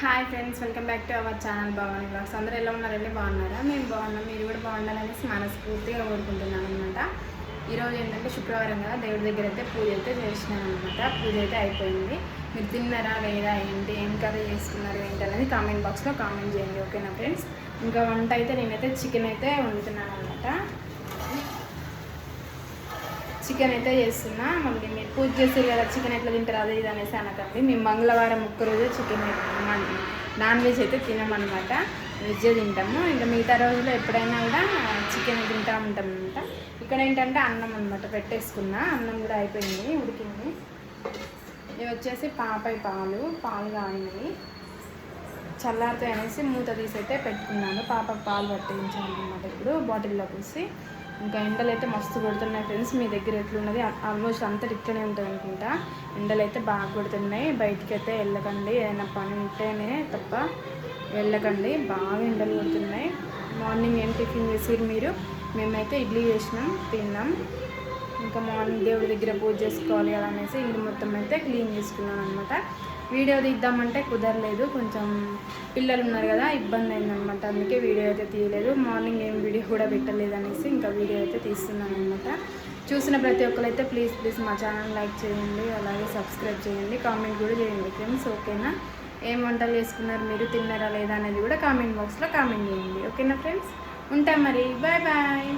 Hi friends welcome back to our channel Bhavani blogs అందరూ ఎలా ఉన్నారండి? బాగున్నారా? మేము బాగున్నాం. మీరు కూడా బాగుండాలనేసి మనస్ఫూర్తిగా కోరుకుంటున్నాను అనమాట ఈరోజు ఏంటంటే శుక్రవారం కదా దేవుడి దగ్గర అయితే పూజ అయితే చేసినాను అనమాట పూజ అయితే అయిపోయింది. మీరు తిన్నారా లేదా ఏంటి ఏం కర్రీ చేసుకున్నారు ఏంటి అనేది కామెంట్ బాక్స్లో కామెంట్ చేయండి ఓకేనా ఫ్రెండ్స్ ఇంకా వంట అయితే నేనైతే చికెన్ అయితే వండుతున్నాను అనమాట చికెన్ అయితే చేస్తున్నా. మళ్ళీ మీరు పూజ చేస్తారు కదా చికెన్ ఎట్లా తింటారు అదే ఇది అనేసి అనకండి. మేము మంగళవారం ఒక్క రోజు చికెన్ నాన్ వెజ్ అయితే తినమనమాట. వెజ్ తింటాము. ఇంకా మిగతా రోజుల్లో ఎప్పుడైనా కూడా చికెన్ తింటా ఉంటాం అనమాట ఇక్కడ ఏంటంటే అన్నం అనమాట పెట్టేసుకున్నా. అన్నం కూడా అయిపోయింది ఉడికింది. ఇవి వచ్చేసి పాపై పాలు పాలు కాగినాయి చల్లారితో అనేసి మూత తీసి అయితే పెట్టుకున్నాను. పాపకు పాలు పట్టించాను అనమాట ఇప్పుడు బాటిల్లో పూసి. ఇంకా ఎండలు అయితే మస్తు కొడుతున్నాయి ఫ్రెండ్స్. మీ దగ్గర ఎట్లున్నది? ఆల్మోస్ట్ అంతా ఇట్లనే ఉంటుంది అనుకుంటా. ఎండలు అయితే బాగా కొడుతున్నాయి. బయటికి అయితే వెళ్ళకండి. ఏదైనా పని ఉంటేనే తప్ప వెళ్ళకండి. బాగా ఎండలు కొడుతున్నాయి. మార్నింగ్ ఏం టిఫిన్ చేసిరు మీరు? మేమైతే ఇడ్లీ చేసినాం తిన్నాం. ఇంకా మార్నింగ్ దేవుడి దగ్గర పూజ చేసుకోవాలి కదా అనేసి ఇల్లు మొత్తం అయితే క్లీన్ చేసుకున్నాను అనమాట వీడియో తీద్దామంటే కుదరలేదు. కొంచెం పిల్లలు ఉన్నారు కదా ఇబ్బంది అయిందనమాట అందుకే వీడియో అయితే తీయలేదు. మార్నింగ్ ఏం వీడియో కూడా పెట్టలేదు అనేసి ఇంకా వీడియో అయితే తీస్తున్నాను అనమాట చూసిన ప్రతి ఒక్కరైతే ప్లీజ్ ప్లీజ్ మా ఛానల్ లైక్ చేయండి. అలాగే సబ్స్క్రైబ్ చేయండి. కామెంట్ కూడా చేయండి ఫ్రెండ్స్ ఓకేనా ఏం వంటలు చేసుకున్నారు మీరు? తిన్నారా లేదా అనేది కూడా కామెంట్ బాక్స్లో కామెంట్ చేయండి. ఓకేనా ఫ్రెండ్స్ ఉంటాం మరి. Bye bye